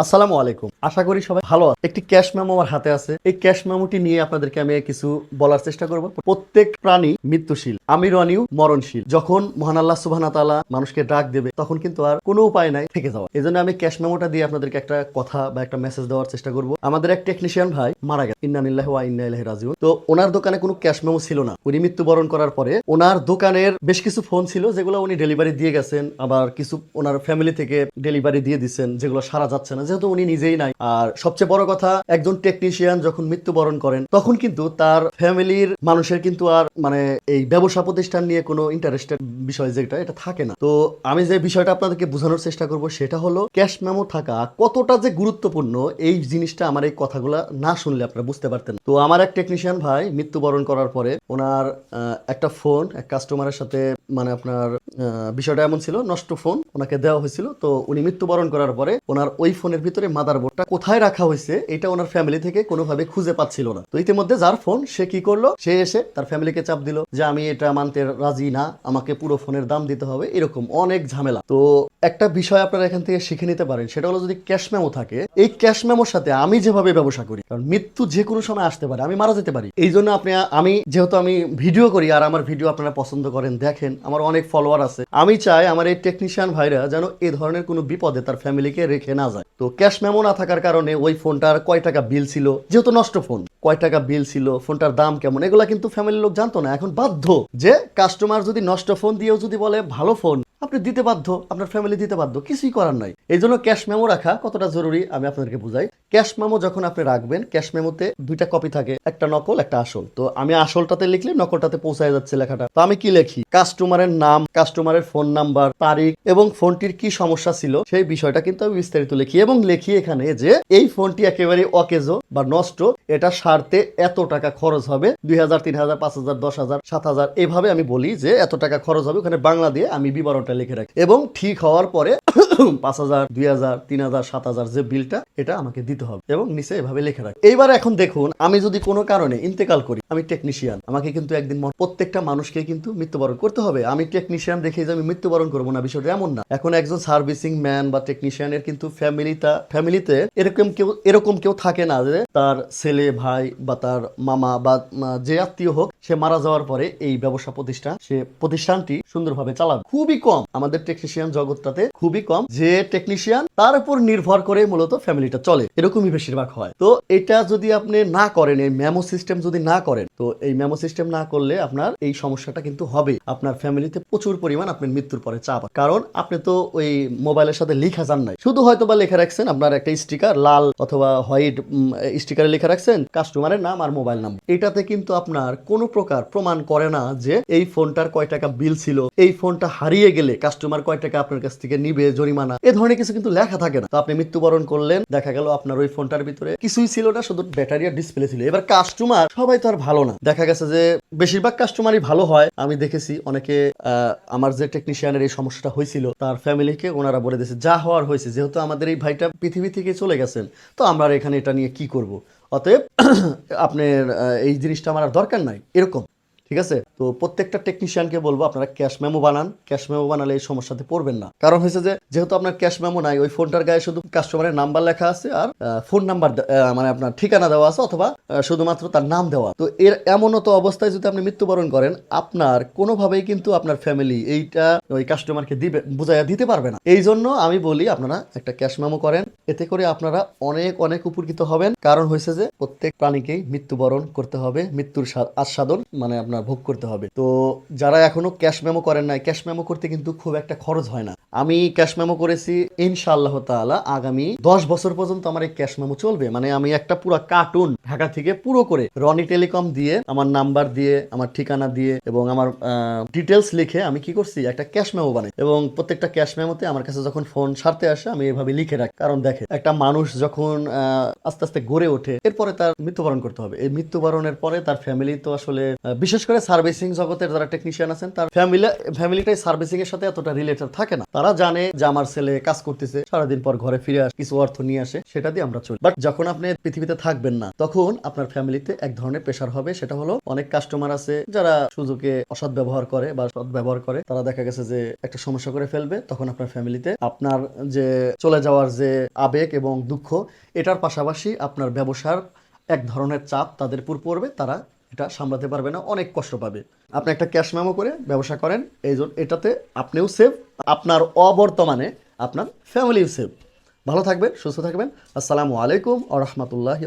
আসসালামু আলাইকুম। আশা করি সবাই ভালো আছে। একটি ক্যাশ মেমো আমার হাতে আছে। এই ক্যাশ মেমোটি নিয়ে আপনাদেরকে আমি কিছু বলার চেষ্টা করব। প্রত্যেক প্রাণী মৃত্যুশীল আমি রনিও মরণশীল। যখন মহান আল্লাহ সুবহান তাআলা মানুষকে ডাক দেবে, তখন কিন্তু আর কোনো উপায় নাই থেকে যাওয়া এই জন্য আমি ক্যাশ মেমোটা দিয়ে আপনাদেরকে একটা কথা বা একটা মেসেজ দেওয়ার চেষ্টা করব। আমাদের এক টেকনিশিয়ান ভাই মারা গেছে। ইন্নানিল্লাহ ওয়া ইন্না ইলাইহি রাজিউন। তো ওনার দোকানে কোনো ক্যাশ মেমো ছিল না। উনি মৃত্যুবরণ করার পরে ওনার দোকানের বেশ কিছু ফোন ছিল, যেগুলো উনি ডেলিভারি দিয়ে গেছেন। আবার কিছু ওনার ফ্যামিলি থেকে ডেলিভারি দিয়ে দিচ্ছেন, যেগুলো সারা যাচ্ছে না। যেহেতু উনি নিজেই নাই আর সবচেয়ে বড় কথা, একজন টেকনিশিয়ান যখন মৃত্যুবরণ করেন, তখন কিন্তু তার ফ্যামিলির মানুষের কিন্তু আর মানে এই ব্যবসা প্রতিষ্ঠান নিয়ে কোনো ইন্টারেস্টেড বিষয় যেটা, এটা থাকে না। তো আমি যে বিষয়টা আপনাদেরকে বোঝানোর চেষ্টা করব, সেটা হলো ক্যাশ মেমো থাকা কতটা যে গুরুত্বপূর্ণ, এই জিনিসটা আমার এই কথাগুলো না শুনলে আপনারা বুঝতে পারতেন তো আমার এক টেকনিশিয়ান ভাই মৃত্যুবরণ করার পরে, ওনার একটা ফোন এক কাস্টমারের সাথে মানে আপনার বিষয়টা এমন ছিল, নষ্ট ফোন ওনাকে দেওয়া হয়েছিল। তো উনি মৃত্যুবরণ করার পরে ওনার ওই ফোনের ভিতরে মাদারবোর্ডটা কোথায় রাখা হয়েছে, এটা ওনার ফ্যামিলি থেকে কোনোভাবে খুঁজে পাচ্ছিল না। তো ইতিমধ্যে যার ফোন সে কি করল? সে এসে তার ফ্যামিলিকে চাপ দিল যে, আমি এটা মানতে রাজি না, আমাকে পুরো ফোনের দাম দিতে হবে। এরকম অনেক ঝামেলা। তো একটা বিষয় আপনারা এখান থেকে শিখে নিতে পারেন, সেটা হলো যদি ক্যাশ মেমো থাকে, এই ক্যাশ মেমোর সাথে আমি যেভাবে ব্যবসা করি, কারণ মৃত্যু যে কোনো সময় আসতে পারে, আমি মারা যেতে পারি। এই জন্য আপনি, আমি যেহেতু আমি ভিডিও করি, আর আমার ভিডিও আপনারা পছন্দ করেন, দেখেন, আমার অনেক ফলোয়ার আছে। আমি চাই আমার এই টেকনিশিয়ান ভাইরা যেন এই ধরনের কোনো বিপদে তার ফ্যামিলিকে রেখে না যায়। তো ক্যাশ মেমো না থাকার কারণে ওই ফোনটার কয় টাকা বিল ছিল? যেহেতু নষ্ট ফোন কয় টাকা বিল ছিল, ফোনটার দাম কেমন? এগুলা কিন্তু ফ্যামিলির লোক জানতো না, এখন বাধ্য যে কাস্টমার যদি নষ্ট ফোন দিয়েও যদি বলে, ভালো ফোন আপনি দিতে বাধ্য, আপনার ফ্যামিলি দিতে বাধ্য, কিছুই করার নাই। এই জন্য ক্যাশ মেমো রাখা কতটা জরুরি আমি আপনাদেরকে বুঝাই। ক্যাশ মেমো যখন আপনি রাখবেন, ক্যাশ মেমোতে দুইটা কপি থাকে, একটা নকল, একটা আসল। তো আমি আসলটাতে লিখলে নকলটাতে পৌঁছায় যাচ্ছে লেখাটা। তো আমি কি লিখি? কাস্টমারের নাম, কাস্টমারের ফোন নাম্বার, তারিখ এবং ফোনটির কি সমস্যা ছিল সেই বিষয়টা কিন্তু আমি বিস্তারিত লিখি এবং লিখি এখানে যে এই ফোনটি একেবারে অকেজো বা নষ্ট, এটা সারতে এত টাকা খরচ হবে, দুই হাজার, তিন হাজার, পাঁচ হাজার, দশ হাজার, সাত হাজার, এভাবে আমি বলি যে এত টাকা খরচ হবে, ওখানে বাংলা দিয়ে আমি বিবরণটা লিখে রাখি। এবং ঠিক হওয়ার পরে পাঁচ হাজার, দুই হাজার, তিন হাজার, সাত হাজার যে বিলটা, এটা আমাকে দিতে হবে এবং নিচে এভাবে লিখে রাখি এইবার এখন দেখুন, আমি যদি কোনো কারণে ইন্তেকাল করি, আমি টেকনিশিয়ান আমাকে কিন্তু একদিন প্রত্যেকটা মানুষকে কিন্তু মৃত্যুবরণ করতে হবে। আমি টেকনিশিয়ান দেখে যে আমি মৃত্যুবরণ করব না, বিষয়টা এমন না। এখন একজন সার্ভিসিং ম্যান বা টেকনিশিয়ানের কিন্তু ফ্যামিলিটা ফ্যামিলিতে এরকম কেউ এরকম কেউ থাকে না যে তার ছেলে, ভাই বা তার মামা বা যে আত্মীয় হোক, সে মারা যাওয়ার পরে এই ব্যবসা প্রতিষ্ঠান সে প্রতিষ্ঠানটি সুন্দরভাবে চালাবে। খুবই কম আমাদের টেকনিশিয়ান জগৎটাতে খুবই কম যে টেকনিশিয়ান তার উপর নির্ভর করে মূলত ফ্যামিলিটা চলে। এরকমই বেশিরভাগ হয়। তো এটা যদি আপনি না করেন, এই মেমো সিস্টেম যদি না করেন, তো এই মেমো সিস্টেম না করলে আপনার এই সমস্যাটা কিন্তু হবে। আপনার ফ্যামিলিতে প্রচুর পরিমাণ আপনার মৃত্যুর পরে চাপ কারণ আপনি তো ওই মোবাইলের সাথে লেখা যান নাই। শুধু হয়তো বা লেখা রাখছেন, আপনার একটা স্টিকার লাল অথবা হোয়াইট স্টিকারে লেখা রাখছেন কাস্টমারের নাম আর মোবাইল নাম এটাতে কিন্তু আপনার কোনো প্রকার প্রমাণ করে না যে এই ফোনটার কয় টাকা বিল ছিল। এই ফোনটা হারিয়ে গেলে কাস্টমার কয় টাকা আপনার কাছ থেকে নিবে, জরিমানা এ ধরনের কিছু কিন্তু লেখা থাকে না। তো আপনি মৃত্যুবরণ করলেন, দেখা গেল আপনার ওই ফোনটার ভিতরে কিছুই ছিল না, শুধু ব্যাটারি আর ডিসপ্লে ছিল। এবার কাস্টমার সবাই তো আর ভালো না। দেখা গেছে যে বেশিরভাগ কাস্টমারই ভালো হয়। আমি দেখেছি অনেকে আমার যে টেকনিশিয়ানের এই সমস্যাটা হয়েছিল, তার ফ্যামিলিকে ওনারা বলে দিয়েছে, যা হওয়ার হয়েছে, যেহেতু আমাদের এই ভাইটা পৃথিবী থেকে চলে গেছেন, তো আমরা এখানে এটা নিয়ে কি করব? অতএব, আপনার এই জিনিসটা আমার আর দরকার নাই। এরকম। ঠিক আছে? তো প্রত্যেকটা টেকনিশিয়ানকে বলব আপনারা ক্যাশ মেমো বানান। ক্যাশ মেমো বানালে এই সমস্যাতে পড়বেন না। কারণ হয়েছে যে, যেহেতু আপনার ক্যাশ মেমো নাই, ওই ফোনটার গায়ে শুধু কাস্টমারের নাম্বার লেখা আছে আর ফোন নাম্বার মানে আপনার ঠিকানা দেওয়া আছে অথবা শুধুমাত্র তার নাম দেওয়া। তো এর এমনও তো অবস্থায় যদি আপনি মৃত্যুবরণ করেন, আপনার কোনোভাবেই কিন্তু আপনার ফ্যামিলি এইটা ওই কাস্টমারকে দিবে, বুঝাইয়া দিতে পারবে না। এই জন্য আমি বলি, আপনারা একটা ক্যাশ মেমো করেন এতে করে আপনারা অনেক অনেক উপকৃত হবেন। কারণ হয়েছে যে প্রত্যেক প্রাণীকেই মৃত্যুবরণ করতে হবে, মৃত্যুর স্বা- আস্বাদন মানে আপনার ভোগ করতে হবে। তো যারা এখনও ক্যাশ মেমো করেন নাই, ক্যাশ মেমো করতে কিন্তু খুব একটা খরচ হয় না। আমি ক্যাশ মেমো করেছি, ইনশাআল্লাহ তাআলা আগামী দশ বছর পর্যন্ত আমার এই ক্যাশ মেমো চলবে। মানে আমি একটা পুরো কার্টুন ঢাকা থেকে পুরো করে রনি টেলিকম দিয়ে, আমার নাম্বার দিয়ে, আমার ঠিকানা দিয়ে এবং আমার ডিটেলস লিখে আমি কি করছি, একটা ক্যাশ মেমো বানাই। এবং প্রত্যেকটা ক্যাশ মেমোতে আমার কাছে যখন ফোন সারতে আসে, আমি এভাবে লিখে রাখি। কারণ দেখে, একটা মানুষ যখন আস্তে আস্তে গড়ে ওঠে, এরপরে তার মৃত্যুবরণ করতে হবে। এই মৃত্যুবরণের পরে তার ফ্যামিলি তো আসলে বিশেষ করে সার্ভিসিং জগতের যারা টেকনিশিয়ান আছেন, তার ফ্যামিলি ফ্যামিলিটাই সার্ভিসিং এর সাথে এতটা রিলেটেড থাকে না। তারা জানে যে আমার ছেলে কাজ করতেছে, সারাদিন পর ঘরে ফিরে আসে, কিছু অর্থ নিয়ে আসে, সেটা দিয়ে আমরা চলি। বাট যখন আপনি পৃথিবীতে থাকবেন না, তখন আপনার ফ্যামিলিতে এক ধরনের প্রেশার হবে, সেটা হলো অনেক কাস্টমার আছে যারা সুযোগে অসৎ ব্যবহার করে বা সৎ ব্যবহার করে। তারা দেখা গেছে যে একটা সমস্যা করে ফেলবে, তখন আপনার ফ্যামিলিতে আপনার যে চলে যাওয়ার যে আবেগ এবং দুঃখ, এটার পাশাপাশি আপনার ব্যবসার এক ধরনের চাপ তাদের উপর পড়বে, তারা এটা সামলাতে পারবে না, অনেক কষ্ট পাবে। আপনি একটা ক্যাশ মেমো করে ব্যবসা করেন, এই এটাতে আপনিও সেভ আপনার অবর্তমানে আপনার ফ্যামিলিও সেভ ভালো থাকবেন, সুস্থ থাকবেন। আসসালামু আলাইকুম আ রহমতুল্লাহি